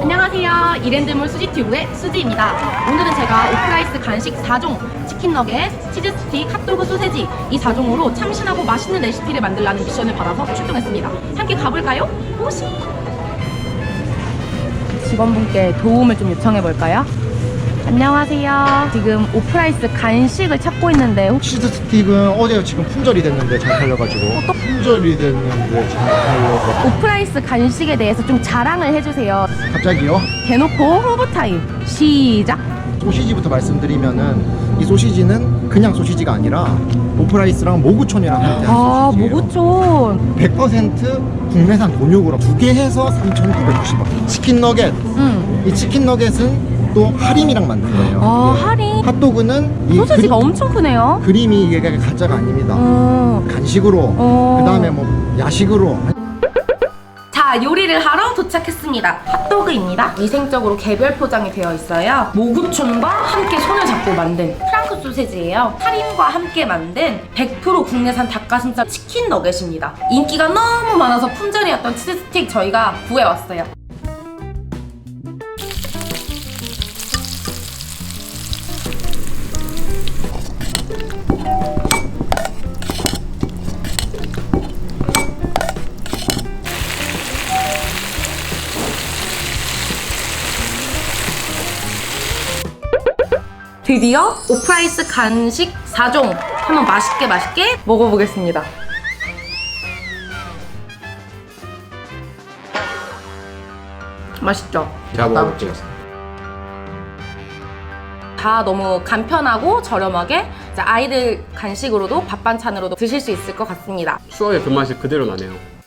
안녕하세요. 이랜드몰 수지튜브의 수지입니다. 오늘은 제가 오프라이스 간식 4종, 치킨 너겟, 치즈 스틱, 핫도그 소세지 이 4종으로 참신하고 맛있는 레시피를 만들라는 미션을 받아서 출동했습니다. 함께 가볼까요? 오시! 직원분께 도움을 좀 요청해 볼까요? 안녕하세요. 지금 오프라이스 간식을 찾고 있는데 혹시 치즈 스틱은 어제 지금 품절이 됐는데 잘 팔려가지고 품절이 됐는데 잘 팔려서 오프라이스 간식에 대해서 좀 자랑을 해주세요. 갑자기요 대놓고 홍보 타임 시작! 소시지부터 말씀드리면은 이 소시지는 그냥 소시지가 아니라 오프라이스랑 모구촌이랑 함께 한 아, 소시지예요 모구촌. 100% 국내산 돈육으로 두 개 해서 3,990원 치킨 너겟 음. 이 치킨 너겟은 또 할인이랑 만든 거예요 아, 예. 할인. 핫도그는 이 소세지가 그리- 엄청 크네요. 그림이 이게 가짜가 아닙니다 어. 간식으로 어. 그 다음에 뭐 야식으로 자, 요리를 하러 도착했습니다. 핫도그입니다. 위생적으로 개별 포장이 되어 있어요. 모구촌과 함께 손을 잡고 만든 프랑크 소세지예요. 할인과 함께 만든 100% 국내산 닭가슴살 치킨 너겟입니다. 인기가 너무 많아서 품절이었던 치즈 스틱 저희가 구해왔어요. 드디어 오프라이스 간식 4종 한번 맛있게 맛있게 먹어보겠습니다. 맛있죠? 제가 먹어볼게요. 다 너무 간편하고 저렴하게 아이들 간식으로도 밥 반찬으로도 드실 수 있을 것 같습니다. 추억의 그 맛이 그대로 나네요.